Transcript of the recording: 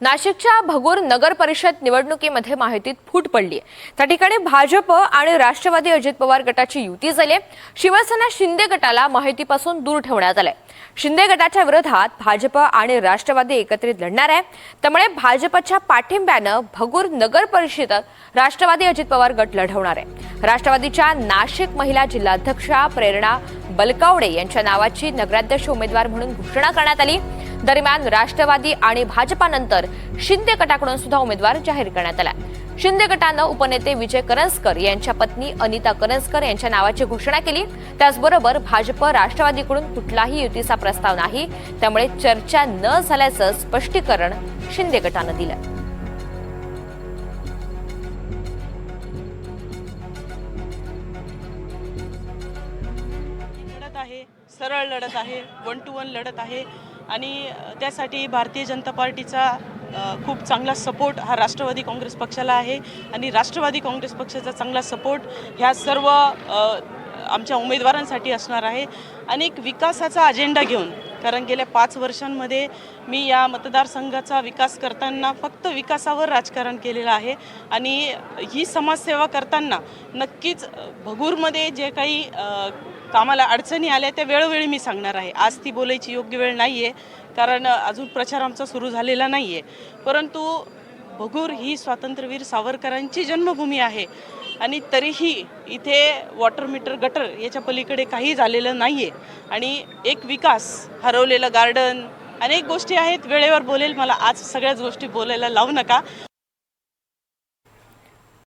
नाशिकच्या भगूर नगर परिषद निवडणुकीमध्ये माहितीत फूट पडली त्या ठिकाणी भाजप आणि राष्ट्रवादी अजित पवार गटाची युती झाली शिवसेना शिंदे गटाला माहितीपासून दूर ठेवण्यात आलंय. शिंदे गटाच्या विरोधात भाजप आणि राष्ट्रवादी एकत्रित लढणार आहे. त्यामुळे भाजपच्या पाठिंब्यानं भगूर नगर परिषदेत राष्ट्रवादी अजित पवार गट लढवणार आहे. राष्ट्रवादीच्या नाशिक महिला जिल्हाध्यक्षा प्रेरणा बलकावडे यांच्या नावाची नगराध्यक्ष उमेदवार म्हणून घोषणा करण्यात आली. दरम्यान राष्ट्रवादी आणि भाजपानंतर शिंदे गटाकडून सुद्धा उमेदवार जाहीर करण्यात आला. शिंदे गटानं उपनेते विजय करंजकर यांच्या पत्नी अनिता करंजकर यांच्या नावाची घोषणा केली. त्याचबरोबर भाजप राष्ट्रवादीकडून कुठलाही युतीचा प्रस्ताव नाही. त्यामुळे चर्चा न झाल्याचं स्पष्टीकरण शिंदे गटानं दिलं. सरळ लढत आहे वन टू वन लढत आहे. आणि त्यासाठी भारतीय जनता पार्टीचा खूप चांगला सपोर्ट हा राष्ट्रवादी काँग्रेस पक्षाला आहे. आणि राष्ट्रवादी काँग्रेस पक्षाचा चांगला सपोर्ट ह्या सर्व आमच्या उमेदवारांसाठी असणार आहे. आणि एक विकासाचा अजेंडा घेऊन कारण गेल्या पाच वर्षांमध्ये मी या मतदारसंघाचा विकास करताना फक्त विकासावर राजकारण केलेलं आहे. आणि ही समाजसेवा करताना नक्कीच भगूरमध्ये जे काही कामाला अडचणी आल्या त्या वेळोवेळी मी सांगणार आहे. आज ती बोलायची योग्य वेळ नाही आहे कारण अजून प्रचार आमचा सुरू झालेला नाही आहे परंतु भगूर ही स्वातंत्र्यवीर सावरकरांची जन्मभूमी आहे आणि तरीही इथे वॉटर मीटर गटर याच्या पलीकडे काही झालेलं नाही आहे आणि एक विकास हरवलेलं गार्डन अनेक गोष्टी आहेत. वेळेवर बोलेल मला आज सगळ्याच गोष्टी बोलायला लावू नका.